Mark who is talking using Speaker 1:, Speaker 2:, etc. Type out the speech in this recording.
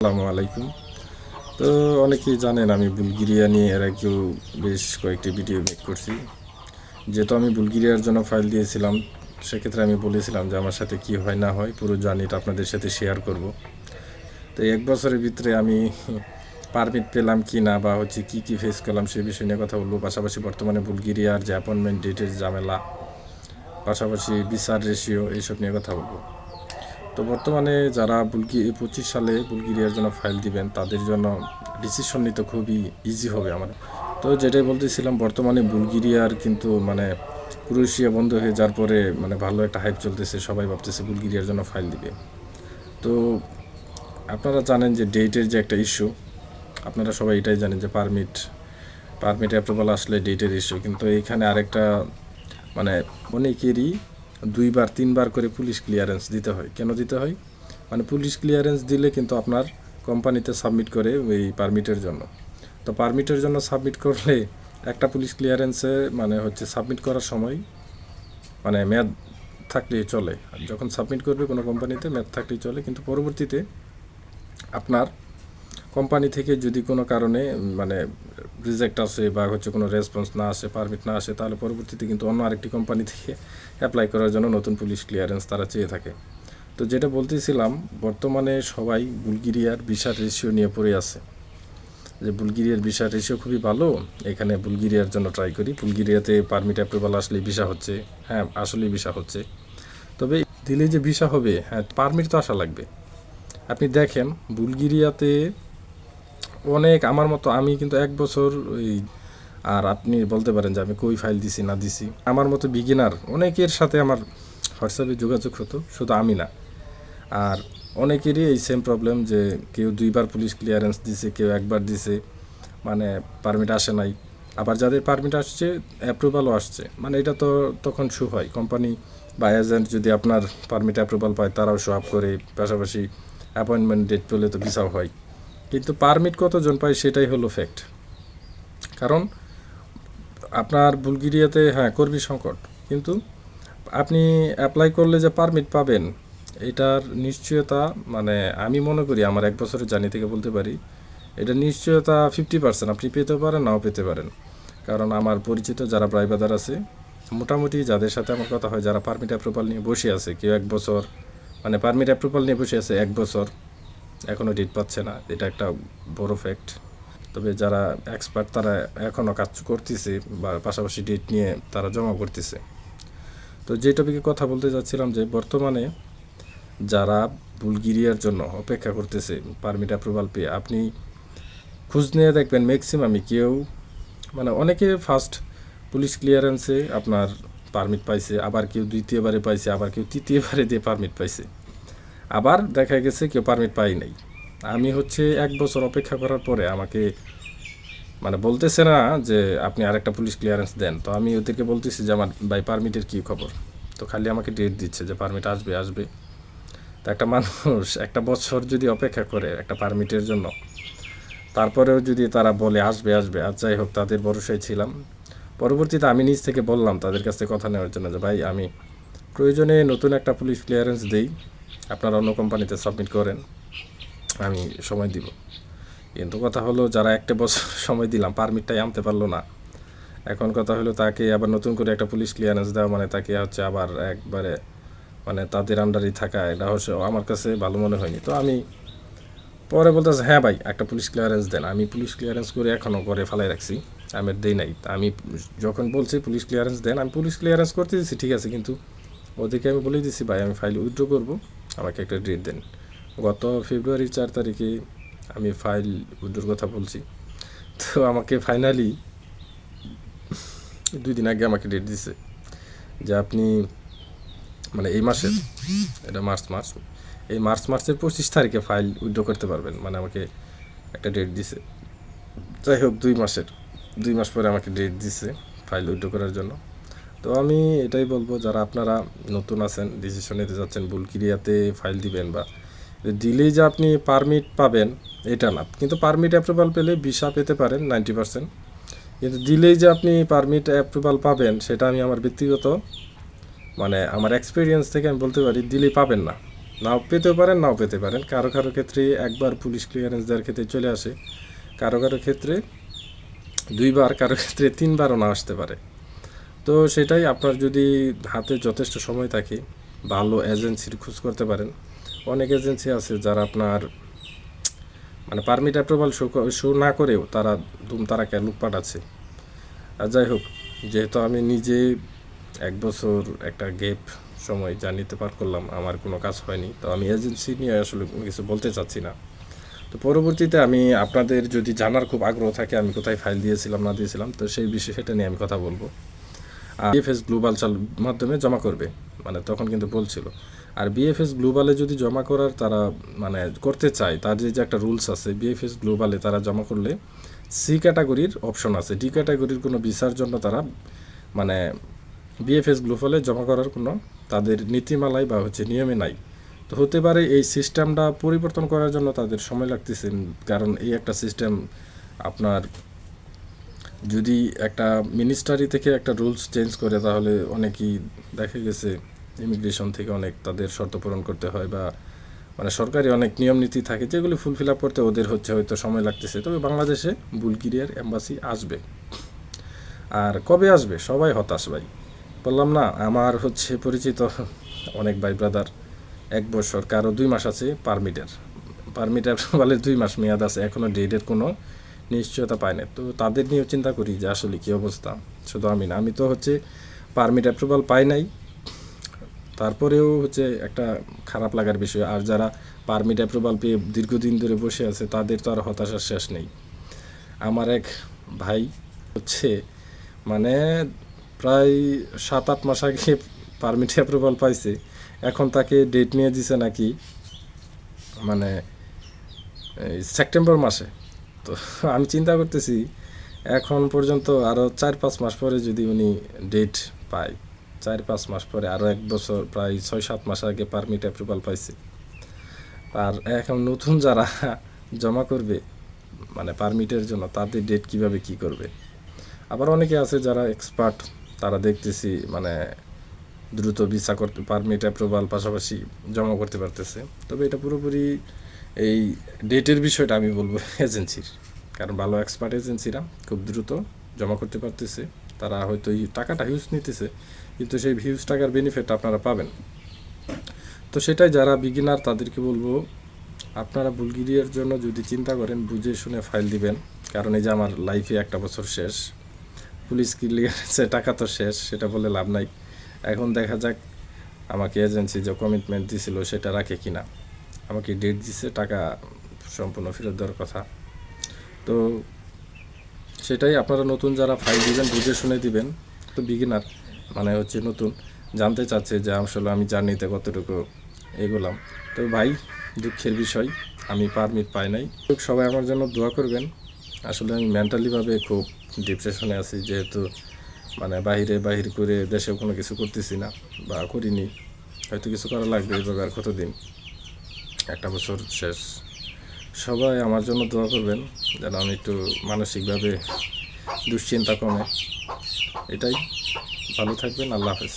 Speaker 1: আসসালামু আলাইকুম। তো অনেকেই জানেন আমি বুলগেরিয়া নিয়ে এর আগেও বেশ কয়েকটি ভিডিও মেক করছি। যেহেতু আমি বুলগেরিয়ার জন্য ফাইল দিয়েছিলাম, সেক্ষেত্রে আমি বলেছিলাম যে আমার সাথে কি হয় না হয়, পুরো জার্নিটা আপনাদের সাথে শেয়ার করব। তো এক বছরের ভিতরে আমি পারমিট পেলাম কি না বা হচ্ছে কি কি ফেস করলাম সে বিষয় নিয়ে কথা বলব। পাশাপাশি বর্তমানে বুলগেরিয়ার যে অ্যাপয়েন্টমেন্ট ডেটের ঝামেলা, পাশাপাশি বিচার রেশিও এইসব নিয়ে কথা বলব। তো বর্তমানে যারা বুলগি পঁচিশ সালে বুলগেরিয়ার জন্য ফাইল দিবেন, তাদের জন্য ডিসিশন নিতে খুবই ইজি হবে আমার। তো যেটাই বলতেছিলাম, বর্তমানে বুলগেরিয়ার কিন্তু মানে ক্রোয়েশিয়া বন্ধ হয়ে যাওয়ার পরে মানে ভালো একটা হাইপ চলতেছে, সবাই ভাবতেছে বুলগেরিয়ার জন্য ফাইল দিবে। তো আপনারা জানেন যে ডেটের যে একটা ইস্যু আপনারা সবাই এটাই জানেন যে পারমিট পারমিট অ্যাপ্রুভাল আসলে ডেটের ইস্যু কিন্তু এখানে আরেকটা মানে অনেকেরই দুইবার, তিনবার করে পুলিশ ক্লিয়ারেন্স দিতে হয়। কেন দিতে হয়? মানে পুলিশ ক্লিয়ারেন্স দিলে কিন্তু আপনার কোম্পানিতে সাবমিট করে ওই পারমিটের জন্য। তো পারমিটের জন্য সাবমিট করলে একটা পুলিশ ক্লিয়ারেন্সে মানে হচ্ছে সাবমিট করার সময় মানে মেয়াদ থাকলেই চলে। যখন সাবমিট করবে কোনো কোম্পানিতে, মেয়াদ থাকলেই চলে। কিন্তু পরবর্তীতে আপনার কোম্পানি থেকে যদি কোনো কারণে মানে রিজেক্ট আসে বা হচ্ছে কোনো রেসপন্স না আসে, পারমিট না আসে, তাহলে পরবর্তীতে কিন্তু অন্য আরেকটি কোম্পানি থেকে অ্যাপ্লাই করার জন্য নতুন পুলিশ ক্লিয়ারেন্স তারা চেয়ে থাকে। তো যেটা বলতেছিলাম, বর্তমানে সবাই বুলগেরিয়ার ভিসার রেশিও নিয়ে পড়ে আছে। যে বুলগেরিয়ার ভিসার রেশিও খুবই ভালো, এখানে বুলগেরিয়ার জন্য ট্রাই করি। বুলগেরিয়াতে পারমিট অ্যাপ্রুভাল আসলেই ভিসা হচ্ছে হ্যাঁ আসলেই ভিসা হচ্ছে। তবে দিলে যে ভিসা হবে হ্যাঁ পারমিট তো আসা লাগবে। আপনি দেখেন, বুলগেরিয়াতে অনেক আমার মতো, আমি কিন্তু এক বছর ওই, আর আপনি বলতে পারেন যে আমি কই ফাইল দিছি না দিছি। আমার মতো বিগিনার অনেকের সাথে আমার হোয়াটসঅ্যাপে যোগাযোগ হতো, শুধু আমি না। আর অনেকেরই এই সেম প্রবলেম যে কেউ দুইবার পুলিশ ক্লিয়ারেন্স দিছে, কেউ একবার দিছে মানে পারমিট আসে নাই। আবার যাদের পারমিট আসছে অ্যাপ্রুভালও আসছে। মানে এটা তো তখন শু হয়। কোম্পানি বা এজেন্ট যদি আপনার পারমিট অ্যাপ্রুভাল পায়, তারাও শো আপ করে। পাশাপাশি অ্যাপয়েন্টমেন্ট ডেট পেলে তো ভিসাও হয়। কিন্তু পারমিট কতজন পায় সেটাই হলো ফ্যাক্ট কারণ আপনার বুলগেরিয়াতে হ্যাঁ কর্মী সংকট। কিন্তু আপনি অ্যাপ্লাই করলে যে পারমিট পাবেন, এটার নিশ্চয়তা মানে আমি মনে করি, আমার এক বছরের জানি থেকে বলতে পারি, এটা নিশ্চয়তা ফিফটি পার্সেন্ট আপনি পেতে পারেন, নাও পেতে পারেন। কারণ আমার পরিচিত যারা প্রাইভেদার আছে, মোটামুটি যাদের সাথে আমার কথা হয়, যারা পারমিট অ্যাপ্রুভাল নিয়ে বসে আছে, কেউ এক বছর মানে পারমিট অ্যাপ্রুভাল নিয়ে বসে আছে এক বছর এখনও ডেট পাচ্ছে না। এটা একটা বড় ফ্যাক্ট তবে যারা এক্সপার্ট তারা এখনও কাজ করতেছে বা পাশাপাশি ডেট নিয়ে তারা জমা করতেছে। তো যে টপিকে কথা বলতে যাচ্ছিলাম যে বর্তমানে যারা বুলগেরিয়ার জন্য অপেক্ষা করতেছে পারমিট অ্যাপ্রুভাল পেয়ে, আপনি খোঁজ নিয়ে দেখবেন ম্যাক্সিমামই কেউ মানে অনেকে ফার্স্ট পুলিশ ক্লিয়ারেন্সে আপনার পারমিট পাইছে, আবার কেউ দ্বিতীয়বারে পাইছে, আবার কেউ তৃতীয়বারে দিয়ে পারমিট পাইছে। আবার দেখা গেছে কেউ পারমিট পাই নাই। আমি হচ্ছে এক বছর অপেক্ষা করার পরে আমাকে মানে বলতেছে না যে আপনি আরেকটা পুলিশ ক্লিয়ারেন্স দেন। তো আমি ওদেরকে বলতেছি যে আমার বাই পারমিটের কী খবর? তো খালি আমাকে ডেট দিচ্ছে যে পারমিট আসবে আসবে। তো একটা মানুষ একটা বছর যদি অপেক্ষা করে একটা পারমিটের জন্য, তারপরেও যদি তারা বলে আসবে আসবে, আর যাই হোক, তাদের ভরসায় ছিলাম। পরবর্তীতে আমি নিজ থেকে বললাম তাদের কাছ থেকে কথা নেওয়ার জন্য যে, ভাই, আমি প্রয়োজনে নতুন একটা পুলিশ ক্লিয়ারেন্স দেই। আপনারা অন্য কোম্পানিতে সাবমিট করেন, আমি সময় দিব। কিন্তু কথা হলো, যারা একটা বছর সময় দিলাম পারমিটটাই আনতে পারল না। এখন কথা হলো, তাকে আবার নতুন করে একটা পুলিশ ক্লিয়ারেন্স দেওয়া মানে তাকে হচ্ছে আবার একবারে মানে তাদের আন্ডারেই থাকা, এটা হচ্ছে আমার কাছে ভালো মনে হয়নি। তো আমি পরে বলতেছে হ্যাঁ ভাই, একটা পুলিশ ক্লিয়ারেন্স দেন। আমি পুলিশ ক্লিয়ারেন্স করে এখনও করে ফেলাই রাখছি আমি দেই নাই। আমি যখন বলছি পুলিশ ক্লিয়ারেন্স দেন, আমি পুলিশ ক্লিয়ারেন্স করতে দিচ্ছি ঠিক আছে, কিন্তু ওদেরকে আমি বলে দিচ্ছি ভাই, আমি ফাইল উইথড্র করব। আমাকে একটা ডেট দেন। গত ফেব্রুয়ারির চার তারিখে আমি ফাইল উইথড্রোর কথা বলছি। তো আমাকে ফাইনালি দুই দিন আগে আমাকে ডেট দিছে যে আপনি মানে এই মাসের, এটা মার্চ মার্চ এই মার্চ মার্চের পঁচিশ তারিখে ফাইল উইথড্র করতে পারবেন। মানে আমাকে একটা ডেট দিছে। যাই হোক, দুই মাসের, দুই মাস পরে আমাকে ডেট দিছে ফাইল উইথড্র করার জন্য। তো আমি এটাই বলব, যারা আপনারা নতুন আছেন ডিসিশন নিতে যাচ্ছেন বুলকিরিয়াতে ফাইল দিবেন বা দিলেই যে আপনি পারমিট পাবেন, এটা না। কিন্তু পারমিট অ্যাপ্রুভাল পেলে ভিসা পেতে পারেন নাইনটি পার্সেন্ট কিন্তু দিলেই যে আপনি পারমিট অ্যাপ্রুভাল পাবেন, সেটা আমি আমার ব্যক্তিগত মানে আমার এক্সপিরিয়েন্স থেকে আমি বলতে পারি দিলেই পাবেন না। নাও পেতেও পারেন, নাও পেতে পারেন। কারও কারও ক্ষেত্রে একবার পুলিশ ক্লিয়ারেন্স দেওয়ার ক্ষেত্রে চলে আসে। কারও কারও ক্ষেত্রে দুইবার, কারও ক্ষেত্রে তিনবারও না আসতে পারে। তো সেটাই আপনার যদি হাতে যথেষ্ট সময় থাকে, ভালো এজেন্সির খোঁজ করতে পারেন। অনেক এজেন্সি আছে যারা আপনার মানে পারমিট অ্যাপ্রুভাল শো শো না করেও তারা ধুম তারাকে লুটপাট আছে আর যাই হোক, যেহেতু আমি নিজে এক বছর একটা গেপ সময় যা নিতে পার করলাম, আমার কোনো কাজ হয়নি, তো আমি এজেন্সি নিয়ে আসলে কিছু বলতে চাচ্ছি না। তো পরবর্তীতে আমি আপনাদের যদি জানার খুব আগ্রহ থাকে, আমি কোথায় ফাইল দিয়েছিলাম, না দিয়েছিলাম, তো সেই বিষয়ে সেটা নিয়ে আমি কথা বলব। বিএফএস গ্লোবাল চাল মাধ্যমে জমা করবে মানে তখন কিন্তু বলছিল আর বিএফএস গ্লোবালে যদি জমা করার তারা মানে করতে চায়, তার যে একটা রুলস আছে বিএফএস গ্লোবালে তারা জমা করলে সি ক্যাটাগরির অপশন আছে। ডি ক্যাটাগরির কোনো ভিসার জন্য তারা মানে বিএফএস গ্লোবালে জমা করার কোনো তাদের নীতিমালায় বা হচ্ছে নিয়মে নাই। তো হতে পারে এই সিস্টেমটা পরিবর্তন করার জন্য তাদের সময় লাগতেছে, কারণ এই একটা সিস্টেম আপনার যদি একটা মিনিস্টারি থেকে একটা রুলস চেঞ্জ করে, তাহলে অনেকেই দেখা গেছে ইমিগ্রেশন থেকে অনেক তাদের শর্ত পূরণ করতে হয় বা মানে সরকারি অনেক নিয়ম নীতি থাকে যেগুলি ফুলফিল আপ করতে ওদের হচ্ছে হয়তো সময় লাগতেছে। তবে বাংলাদেশে বুলগেরিয়ার এম্বাসি আসবে। আর কবে আসবে? সবাই হতাশ ভাই। বললাম না, আমার হচ্ছে পরিচিত অনেক ভাই ব্রাদার এক বছর, কারও দুই মাস আছে পারমিটের পারমিটের বলে দুই মাস মেয়াদ আছে এখনও ডেটের কোনো নিশ্চয়তা পায় না তো তাদের নিয়েও চিন্তা করি যে আসলে কী অবস্থা। শুধু আমি না, আমি তো হচ্ছে পারমিট অ্যাপ্রুভাল পাই নাই। তারপরেও হচ্ছে একটা খারাপ লাগার বিষয়। আর যারা পারমিট অ্যাপ্রুভাল পেয়ে দীর্ঘদিন ধরে বসে আছে, তাদের তো আর হতাশার শেষ নেই। আমার এক ভাই হচ্ছে মানে প্রায় সাত আট মাস আগে পারমিট অ্যাপ্রুভাল পাইছে। এখন তাকে ডেট নিয়ে দিছে নাকি মানে সেপ্টেম্বর মাসে। তো আমি চিন্তা করতেছি, এখন পর্যন্ত আরও চার পাঁচ মাস পরে যদি উনি ডেট পায়, চার পাঁচ মাস পরে আরও এক বছর, প্রায় ছয় সাত মাস আগে পারমিট অ্যাপ্রুভাল পাইছে। আর এখন নতুন যারা জমা করবে মানে পারমিটের জন্য, তাদের ডেট কীভাবে কি করবে? আবার অনেকে আছে যারা এক্সপার্ট তারা দেখতেছি মানে দ্রুত ভিসা করতে পারমিট অ্যাপ্রুভাল পাশাপাশি জমা করতে পারতেছে। তবে এটা পুরোপুরি এই ডেটের বিষয়টা আমি বলব এজেন্সির কারণ ভালো এক্সপার্ট এজেন্সিরা খুব দ্রুত জমা করতে পারতেছে। তারা হয়তো এই টাকাটা হিউজ নিতেছে, কিন্তু সেই হিউজ টাকার বেনিফিট আপনারা পাবেন। তো সেটাই যারা বিগিনার তাদেরকে বলব, আপনারা বুলগেরিয়ার জন্য যদি চিন্তা করেন, বুঝে শুনে ফাইল দিবেন। কারণ এই যে আমার লাইফে একটা বছর শেষ পুলিশ ক্লিয়ারেন্সে টাকা তো শেষ, সেটা বলে লাভ নাই। এখন দেখা যাক, আমাকে এজেন্সি যে কমিটমেন্ট দিছিল, সেটা রাখে কিনা। আমাকে ডেট দিছে, টাকা সম্পূর্ণ ফেরত দেওয়ার কথা। তো সেটাই আপনারা নতুন যারা ফাইল দিবেন, বুঝে শুনে দিবেন। তো বিগিনার মানে হচ্ছে নতুন, জানতে চাচ্ছে যে আসলে আমি জার্নিতে কতটুকু এগোলাম। তো ভাই, দুঃখের বিষয়, আমি পারমিট পাই নাই। সবাই আমার জন্য দোয়া করবেন। আসলে আমি মেন্টালিভাবে খুব ডিপ্রেশনে আছি, যেহেতু মানে বাইরে বাহির করে দেশে কোনো কিছু করতেছি না বা করিনি। হয়তো কিছু করা লাগবে এইভাবে আর কতদিন। একটা বছর শেষ। সবাই আমার জন্য দোয়া করবেন যেন আমি একটু মানসিকভাবে দুশ্চিন্তা কমে। এটাই। ভালো থাকবেন, আল্লাহ হাফেজ।